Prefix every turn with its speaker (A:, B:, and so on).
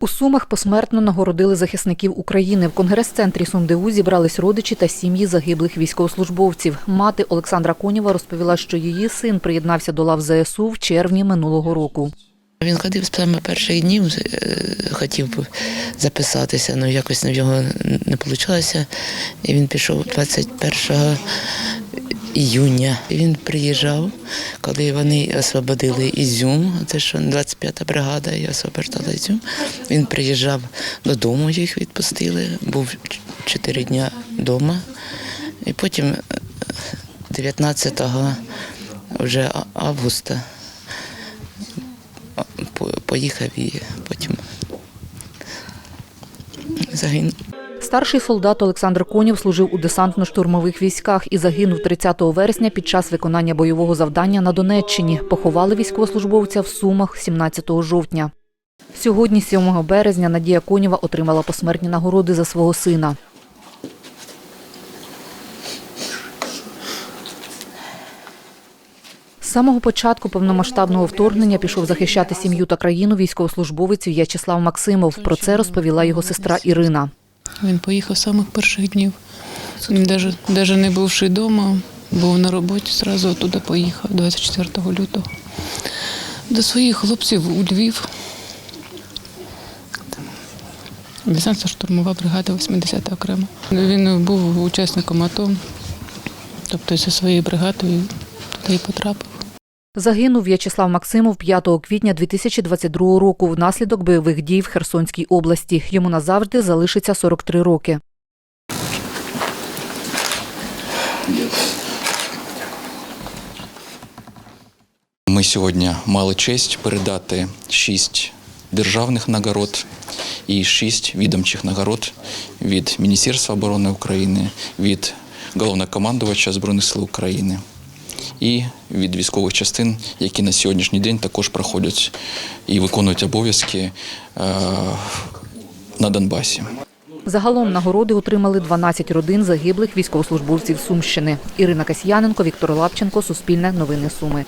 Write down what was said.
A: У Сумах посмертно нагородили захисників України. В конгрес-центрі СумДУ зібрались родичі та сім'ї загиблих військовослужбовців. Мати Олександра Конєва розповіла, що її син приєднався до лав ЗСУ в червні минулого року.
B: Він ходив з саме перших днів, е, хотів записатися, але якось в нього не вийшло. І він пішов 21 іюня. Він приїжджав, коли вони освободили Ізюм, це що 25-та бригада і освобождала Ізюм. Він приїжджав додому, їх відпустили, був 4 дні вдома. І потім е, 19 вже августа поїхав і потім загинув.
A: Старший солдат Олександр Конєв служив у десантно-штурмових військах і загинув 30 вересня під час виконання бойового завдання на Донеччині. Поховали військовослужбовця в Сумах 17 жовтня. Сьогодні, 7 березня, Надія Конєва отримала посмертні нагороди за свого сина. З самого початку повномасштабного вторгнення пішов захищати сім'ю та країну військовослужбовець В'ячеслав Максимов. Про це розповіла його сестра Ірина.
C: Він поїхав з самих перших днів. Він навіть, не бувши вдома, був на роботі, одразу туди поїхав 24 лютого. До своїх хлопців у Львів. Десантна штурмова бригада 80 окремо. Він був учасником АТО, тобто зі своєю бригадою туди і потрапив.
A: Загинув В'ячеслав Максимов 5 квітня 2022 року внаслідок бойових дій в Херсонській області. Йому назавжди залишиться 43 роки.
D: Ми сьогодні мали честь передати шість державних нагород і шість відомчих нагород від Міністерства оборони України, від головнокомандувача Збройних сил України і від військових частин, які на сьогоднішній день також проходять і виконують обов'язки е, на Донбасі.
A: Загалом нагороди отримали 12 родин загиблих військовослужбовців Сумщини. Ірина Касьяненко, Віктор Лапченко, Суспільне новини Суми.